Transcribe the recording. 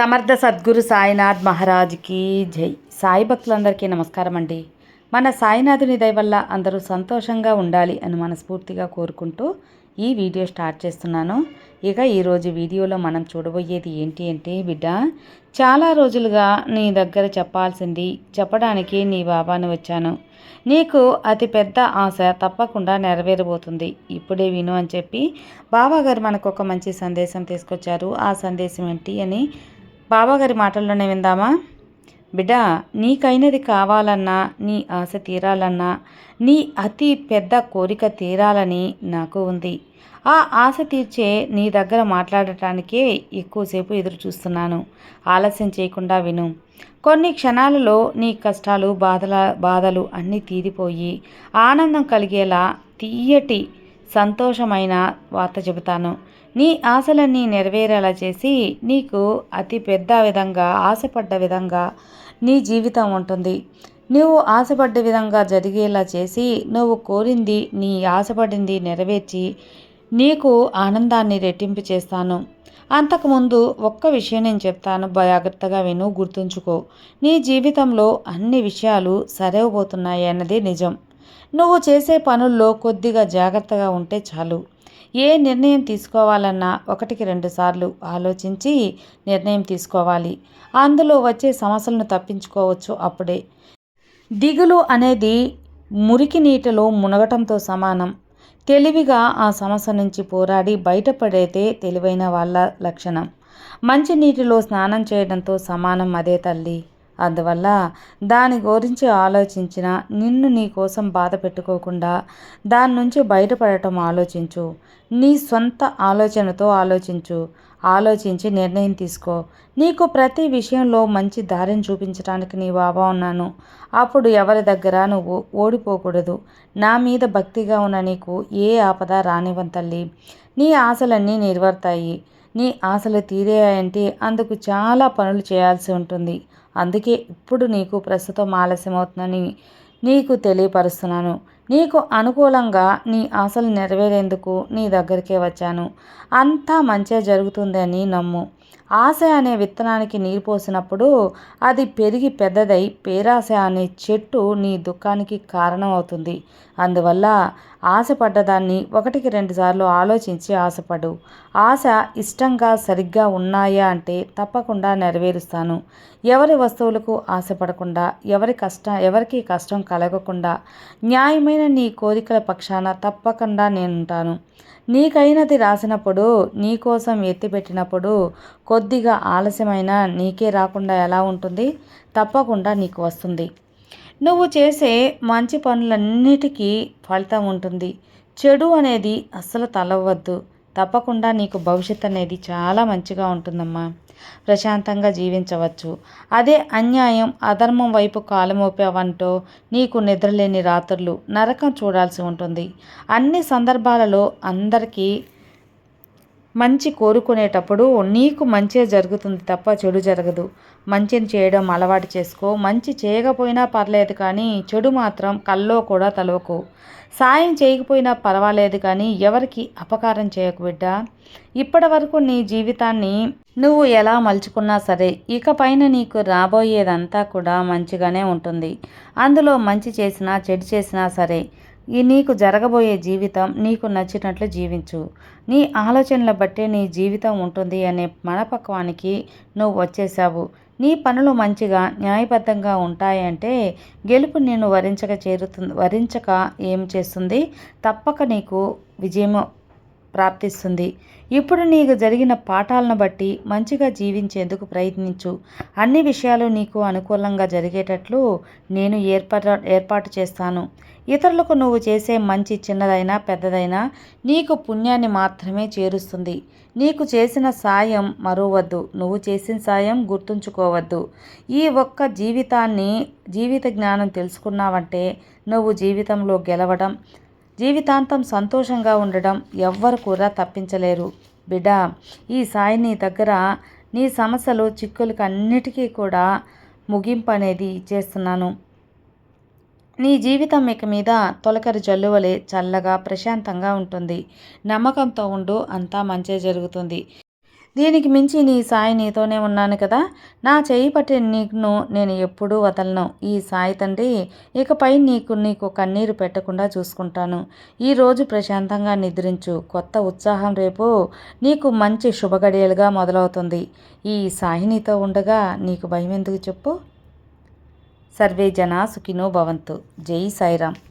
సమర్థ సద్గురు సాయినాథ్ మహారాజ్కి జై. సాయి భక్తులందరికీ నమస్కారం అండి. మన సాయినాథుని దయ వల్ల అందరూ సంతోషంగా ఉండాలి అని మనస్ఫూర్తిగా కోరుకుంటూ ఈ వీడియో స్టార్ట్ చేస్తున్నాను. ఇక ఈరోజు వీడియోలో మనం చూడబోయేది ఏంటి అంటే బిడ్డ చాలా రోజులుగా నీ దగ్గర చెప్పాల్సింది చెప్పడానికి నీ బాబాను వచ్చాను. నీకు అతి పెద్ద ఆశ తప్పకుండా నెరవేరబోతుంది. ఇప్పుడే విను అని చెప్పి బాబాగారు మనకు ఒక మంచి సందేశం తీసుకొచ్చారు. ఆ సందేశం ఏంటి అని బాబాగారి మాటల్లోనే విందామా? బిడ్డ నీకైనది కావాలన్నా నీ ఆశ తీరాలన్నా నీ అతి పెద్ద కోరిక తీరాలని నాకు ఉంది. ఆ ఆశ తీర్చే నీ దగ్గర మాట్లాడటానికే ఎక్కువసేపు ఎదురు చూస్తున్నాను ఆలస్యం చేయకుండా విను. కొన్ని క్షణాలలో నీ కష్టాలు బాధల బాధలు అన్నీ తీరిపోయి ఆనందం కలిగేలా తీయటి సంతోషమైన వార్త చెబుతాను. నీ ఆశలన్నీ నెరవేరేలా చేసి నీకు అతి పెద్ద విధంగా ఆశపడ్డ విధంగా నీ జీవితం ఉంటుంది. నువ్వు ఆశపడ్డ విధంగా జరిగేలా చేసి నువ్వు కోరింది నీ ఆశపడింది నెరవేర్చి నీకు ఆనందాన్ని రెట్టింపు చేస్తాను. అంతకుముందు ఒక్క విషయం నేను చెప్తాను జాగ్రత్తగా విను గుర్తుంచుకో. నీ జీవితంలో అన్ని విషయాలు సరవబోతున్నాయి అన్నది నిజం. నువ్వు చేసే పనుల్లో కొద్దిగా జాగ్రత్తగా ఉంటే చాలు. ఏ నిర్ణయం తీసుకోవాలన్నా ఒకటికి రెండు సార్లు ఆలోచించి నిర్ణయం తీసుకోవాలి. అందులో వచ్చే సమస్యలను తప్పించుకోవచ్చు అప్పుడే. దిగులు అనేది మురికి నీటిలో మునగటంతో సమానం. తెలివిగా ఆ సమస్య నుంచి పోరాడి బయటపడైతే తెలివైన వాళ్ళ లక్షణం. మంచి నీటిలో స్నానం చేయడంతో సమానం అదే తల్లి. అందువల్ల దాని గురించి ఆలోచించిన నిన్ను నీ కోసం బాధ పెట్టుకోకుండా దాని నుంచి బయటపడటం ఆలోచించు. నీ సొంత ఆలోచనతో ఆలోచించు. ఆలోచించి నిర్ణయం తీసుకో. నీకు ప్రతి విషయంలో మంచి దారిని చూపించడానికి నీ బాబా ఉన్నాను అప్పుడు ఎవరి దగ్గర నువ్వు ఓడిపోకూడదు. నా మీద భక్తిగా ఉన్న నీకు ఏ ఆపద రానివ్వం తల్లి. నీ ఆశలన్నీ నిర్వర్తాయి. నీ ఆశలు తీరేయంటే అందుకు చాలా పనులు చేయాల్సి ఉంటుంది. అందుకే ఇప్పుడు నీకు ప్రస్తుతం ఆలస్యమవుతుందని నీకు తెలియపరుస్తున్నాను. నీకు అనుకూలంగా నీ ఆశలు నెరవేరేందుకు నీ దగ్గరికే వచ్చాను. అంతా మంచిగా జరుగుతుందని నమ్ము. ఆశ అనే విత్తనానికి నీరు పోసినప్పుడు అది పెరిగి పెద్దదై పేరాశ అనే చెట్టు నీ దుఃఖానికి కారణం అవుతుంది అందువల్ల ఆశపడ్డదాన్ని ఒకటికి రెండుసార్లు ఆలోచించి ఆశపడు. ఆశ ఇష్టంగా సరిగ్గా ఉన్నాయా అంటే తప్పకుండా నెరవేరుస్తాను. ఎవరి వస్తువులకు ఆశపడకుండా ఎవరి కష్టం ఎవరికి కష్టం కలగకుండా న్యాయమైన నీ కోరికల పక్షాన తప్పకుండా నేనుంటాను. నీకైనది రాసినప్పుడు నీకోసం ఎత్తిపెట్టినప్పుడు కొద్దిగా ఆలస్యమైన నీకే రాకుండా ఎలా ఉంటుంది? తప్పకుండా నీకు వస్తుంది. నువ్వు చేసే మంచి పనులన్నిటికీ ఫలితం ఉంటుంది. చెడు అనేది అస్సలు తలవద్దు తప్పకుండా నీకు భవిష్యత్ అనేది చాలా మంచిగా ఉంటుందమ్మా. ప్రశాంతంగా జీవించవచ్చు. అదే అన్యాయం అధర్మం వైపు కాలమోపావంటో నీకు నిద్రలేని రాత్రులు నరకం చూడాల్సి ఉంటుంది. అన్ని సందర్భాలలో అందరికీ మంచి కోరుకునేటప్పుడు నీకు మంచే జరుగుతుంది తప్ప చెడు జరగదు. మంచిని చేయడం అలవాటు చేసుకో. మంచి చేయకపోయినా పర్లేదు కానీ చెడు మాత్రం కల్లో కూడా తలవకు. సాయం చేయకపోయినా పర్వాలేదు కానీ ఎవరికి అపకారం చేయకు బిడ్డ. ఇప్పటి వరకు నీ జీవితాన్ని నువ్వు ఎలా మలుచుకున్నా సరే ఇకపైన నీకు రాబోయేదంతా కూడా మంచిగానే ఉంటుంది. అందులో మంచి చేసినా చెడు చేసినా సరే ఈ నీకు జరగబోయే జీవితం నీకు నచ్చినట్లు జీవించు. నీ ఆలోచనల బట్టే నీ జీవితం ఉంటుంది అనే మనపక్వానికి నువ్వు వచ్చేసావు నీ పనులు మంచిగా న్యాయబద్ధంగా ఉంటాయంటే గెలుపు నేను వరించక చేరుతుంది వరించక ఏం చేస్తుంది? తప్పక నీకు విజయం ప్రాప్తిస్తుంది. ఇప్పుడు నీకు జరిగిన పాఠాలను బట్టి మంచిగా జీవించేందుకు ప్రయత్నించు. అన్ని విషయాలు నీకు అనుకూలంగా జరిగేటట్లు నేను ఏర్పాటు ఏర్పాటు చేస్తాను. ఇతరులకు నువ్వు చేసే మంచి చిన్నదైనా పెద్దదైనా నీకు పుణ్యాన్ని మాత్రమే చేరుస్తుంది. నీకు చేసిన సాయం మరోవద్దు. నువ్వు చేసిన సాయం గుర్తుంచుకోవద్దు. ఈ ఒక్క జీవితాన్ని జీవిత జ్ఞానం తెలుసుకున్నావంటే నువ్వు జీవితంలో గెలవడం జీవితాంతం సంతోషంగా ఉండడం ఎవ్వరు కూడా తప్పించలేరు. బిడ్డ ఈ సాయి నీ దగ్గర నీ సమస్యలు చిక్కులకు అన్నిటికీ కూడా ముగింపు అనేది ఇచ్చేస్తున్నాను నీ జీవితం ఇక మీద తొలకరి జల్లువలే చల్లగా ప్రశాంతంగా ఉంటుంది. నమ్మకంతో ఉండు అంతా మంచే జరుగుతుంది. దీనికి మించి నీ సాయి నీతోనే ఉన్నాను కదా. నా చేయి పట్టి నీకును నేను ఎప్పుడూ వదలను. ఈ సాయి తండ్రి ఇకపై నీకు నీకు కన్నీరు పెట్టకుండా చూసుకుంటాను. ఈరోజు ప్రశాంతంగా నిద్రించు. కొత్త ఉత్సాహం రేపు నీకు మంచి శుభగడియలుగా మొదలవుతుంది. ఈ సాయి నీతో ఉండగా నీకు భయం ఎందుకు చెప్పు? సర్వే జనా సుఖినో భవంతు. జై సాయిరామ్.